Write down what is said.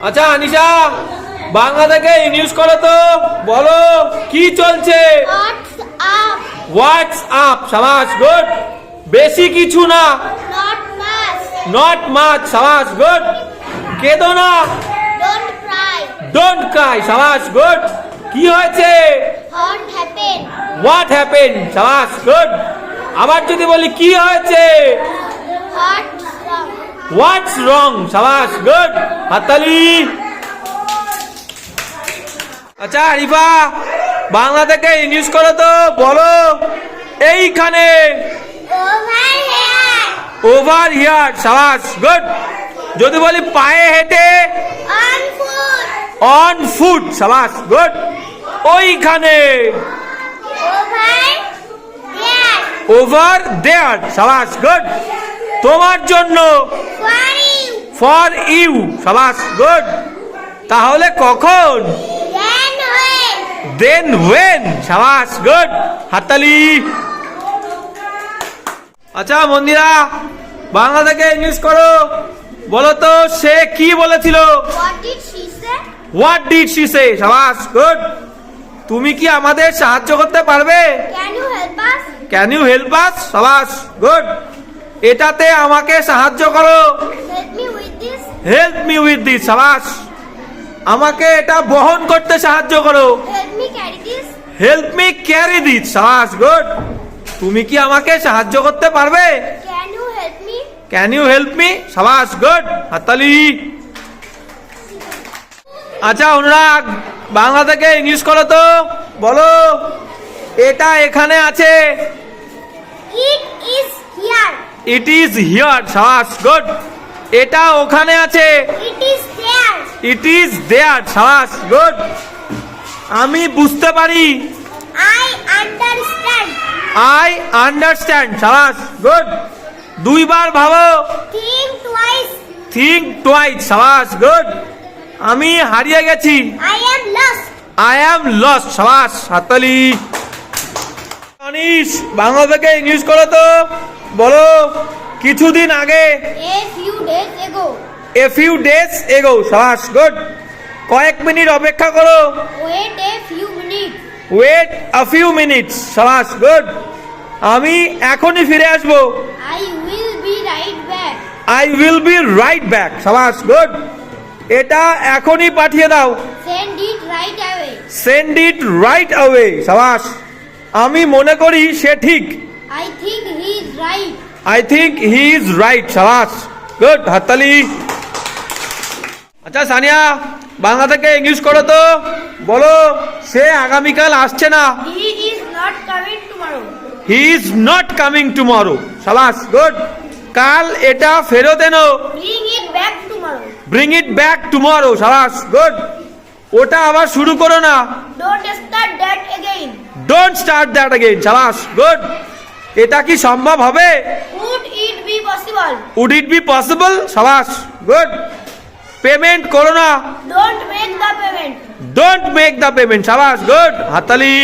আচ্ছা আনিশা বাংলা থেকে নিউজ করো তো। বলো কি চলছে? What's হোয়াটস আপ সাবাস গুড বেশি কিছু না। নট মাছ সাবাস গুড কেঁদো না। Don't cry. ডোন্ট ক্রাই সাবাস গুড কি হয়েছে? What হোয়াট হ্যাপেন সাবাস গুড আবার যদি বলি কি হয়েছে? What's wrong? সাবাস গুড হাততালি আচ্ছা রিফা বাংলা থেকে নিউজ করো তো, বলো এইখানে. ওভার হিয়ার সাবাস গুড যদি বলি পায়ে হেঁটে. অন ফুট সাবাস গুড ওইখানে. ওভার দেয়ার সাবাস গুড তোমার জন্য ফর ইউ সাবাস গুড। তাহলে কখন? Then when? দেন ওয়েন সাবাস গুড। হাততালি। আচ্ছা মন্দিরা বাংলা থেকে ইংলিশ করো। বলো তো সে কি বলেছিল? What did she what did she সে সাবাস গুড? তুমি কি আমাদের সাহায্য করতে পারবে? Can you help us? Can you help us সাবাস গুড? এটাতে আমাকে সাহায্য করো. হেল্প মি উইথ দিস সাবাস। আমাকে এটা বহন করতে সাহায্য করো. হেল্প মি ক্যারি দিস সাবাস গুড তুমি কি আমাকে সাহায্য করতে পারবে? ক্যান ইউ হেল্প মি সাবাস গুড হাতালি আচ্ছা অনুরাগ বাংলা থেকে ইংলিশ করো তো। বলো এটা এখানে আছে। It is here. It is here সাবাস গুড এটা ওখানে আছে। It is there. It is there সাবাস গুড আমি বুঝতে পারি। I understand. আই আন্ডারস্ট্যান্ড সাবাস গুড দুইবার ভাবো। Think twice. থিঙ্ক টুয়াইস সাবাস গুড আমি হারিয়ে গেছি। I am lost. I am lost সাবাস হাততালি। অনিশ বাংলা থেকে ইংলিশ করো তো। বলো কিছুদিন আগে. এ ফিউ ডেজ এগো সাবাস গুড কয়েক মিনিট অপেক্ষা করো. ওয়েট আ ফিউ মিনিটস সাবাস গুড আমি এখনই ফিরে আসব I will be right back. I will be right back সাবাস গুড এটা এখনই পাঠিয়ে দাও Send it right away. Send it right away সাবাস আমি মনে করি সে ঠিক right. I think he is right. Shabash. Good. Hattali. আচ্ছা সানিয়া বাংলা থেকে ইংলিশ করো তো। বলো সে আগামীকাল আসছে না? He is not coming tomorrow he good কাল এটা ফেরত এনো। Bring it back tomorrow bring good ওটা আবার শুরু করো না। Don't start that again don't start that again সাবাস গুড এটা কি সম্ভব হবে? Would it would it be possible সাবাস গুড পেমেন্ট করো না। Don't make the payment don't make the payment সাবাস গুড হাতালি